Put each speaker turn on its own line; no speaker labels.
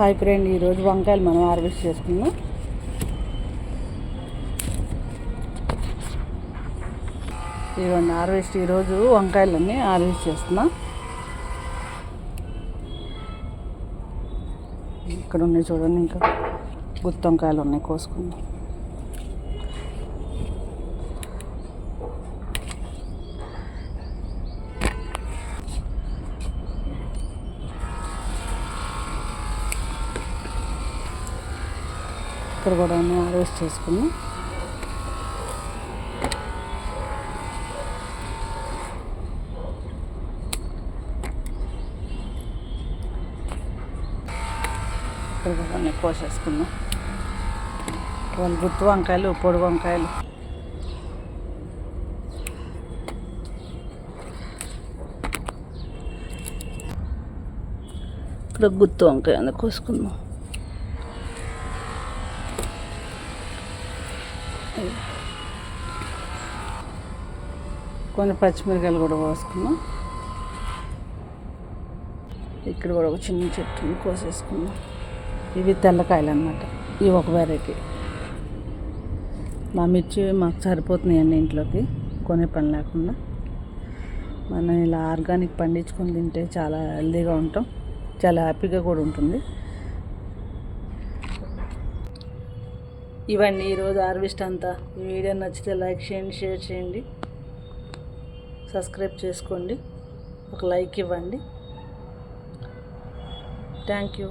Hi friend ఈరోజు వంకాయలు మనం హార్వెస్ట్ చేసుకున్నాం ఇవన్నీ హార్వెస్ట్ ఈరోజు వంకాయలన్నీ హార్వెస్ట్ చేస్తున్నా. ఇక్కడ ఉన్నాయి చూడండి ఇంకా. గుత్తి వంకాయలు ఉన్నాయి కోసుకుందాం. ఇక్కడ కూడా అన్నీ చేసుకుని చేసుకున్నాం ఇక్కడ కూడా అన్నీ కోసేసుకున్నాం వాళ్ళు గుత్తి వంకాయలు పొడి వంకాయలు. ఇక్కడ గుత్తి వంకాయ అని కోసుకుందాం. కొన్ని పచ్చిమిరకాయలు కూడా పోసుకున్నాం. ఇక్కడ కూడా ఒక చిన్న చెట్టుని కోసేసుకున్నాం. ఇవి తెల్లకాయలు అనమాట ఇవి ఒక వెరైటీ మా మిర్చి మాకు సరిపోతున్నాయండి ఇంట్లోకి. కొనే పని లేకుండా. మనం ఇలా ఆర్గానిక్ పండించుకొని తింటే చాలా హెల్దీగా ఉంటాం. చాలా హ్యాపీగా కూడా ఉంటుంది. ఇవన్నీ ఈరోజు హార్వెస్ట్ అంతా. ఈ వీడియో నచ్చితే లైక్ చేయండి షేర్ చేయండి. సబ్స్క్రైబ్ చేసుకోండి. ఒక లైక్ ఇవ్వండి. Thank you.